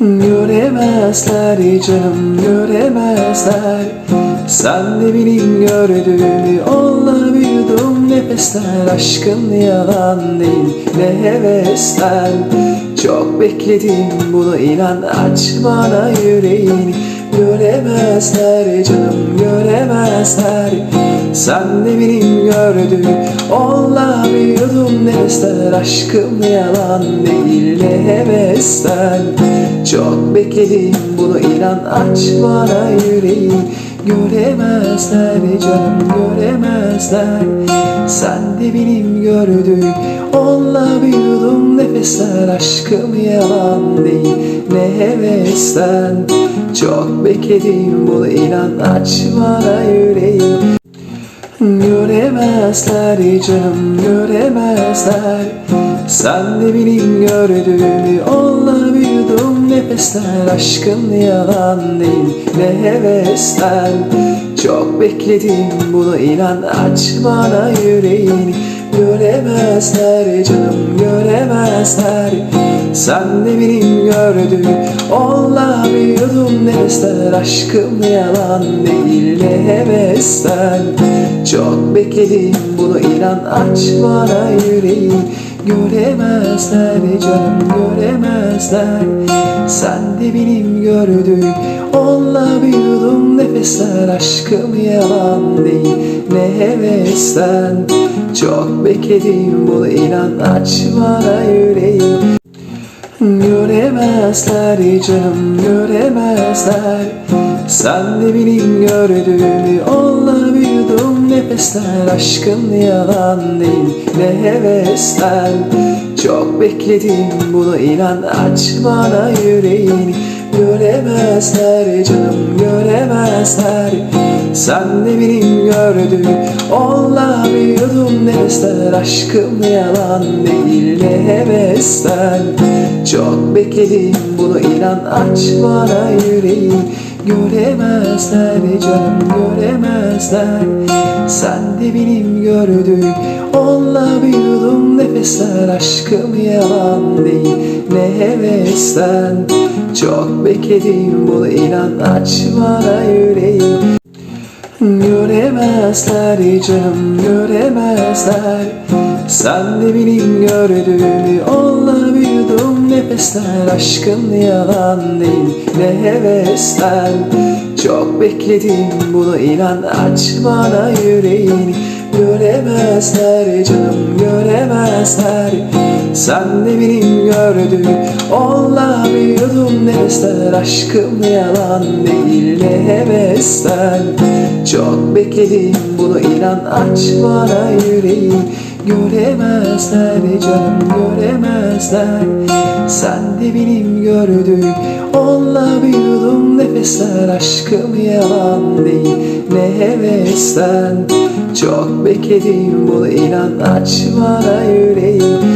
Göremezler canım göremezler. Sen de benim gördüğümü Onunla büyüdüm. Nefesler Aşkın yalan değil ne hevesler. Çok bekledim buna inan Aç bana yüreğini Göremezler canım göremezler. Sen de benim gördüğüm Onunla büyüdüm nefesler Aşkım yalan değil ne hevesler. Çok bekledim bunu inan Aç bana yüreğini Göremezler canım göremezler. Sen de benim gördüğüm Onunla büyüdüm nefesler Aşkım yalan değil ne heveslen. Çok bekledim bunu inan Aç bana yüreğini Göremezler canım göremezler. Sen de benim gördüğümü Onunla büyüdüm. Nefesler Aşkın yalan değil ne hevesler. Çok bekledim buna inan Aç bana yüreğini Göremezler canım göremezler. Sen de benim gördüğüm Onunla büyüdüm nefesler Aşkım yalan değil ne hevesler Çok bekledim bunu inan Aç bana yüreğini Göremezler canım göremezler. Sen de benim gördüğüm Onunla büyüdüm nefesler Aşkım yalan değil ne heveslen Çok bekledim bunu inan Aç bana yüreğini Göremezler canım göremezler. Sen de benim gördüğümü Onunla büyüdüm. Nefesler Aşkın yalan değil ne hevesler Çok bekledim bunu inan Aç bana yüreğini Göremezler canım göremezler. Sen de benim gördüğüm Onunla büyüdüm nefesler Aşkım yalan değil ne hevesler Çok bekledim bunu inan Aç bana yüreğini Göremezler canım göremezler. Sen de benim gördüğüm Onunla büyüdüm nefesler Aşkım yalan değil ne heveslen Çok bekledim bunu inan Aç bana yüreğini Göremezler canım göremezler. Sen de benim gördüğümü Onunla büyüdüm nefesler Aşkın yalan değil ne hevesler. Çok bekledim bunu inan Aç bana yüreğini Göremezler canım göremezler. Sen de benim gördüğüm büyüdüm nefesler Aşkım yalan değil ne hevesler. Çok bekledim bunu inan Aç bana yüreğini Göremezler canım göremezler. Sen de benim gördüğüm Onunla büyüdüm nefesler Aşkım yalan değil ne heveslen Çok bekledim bunu inan Aç bana yüreğini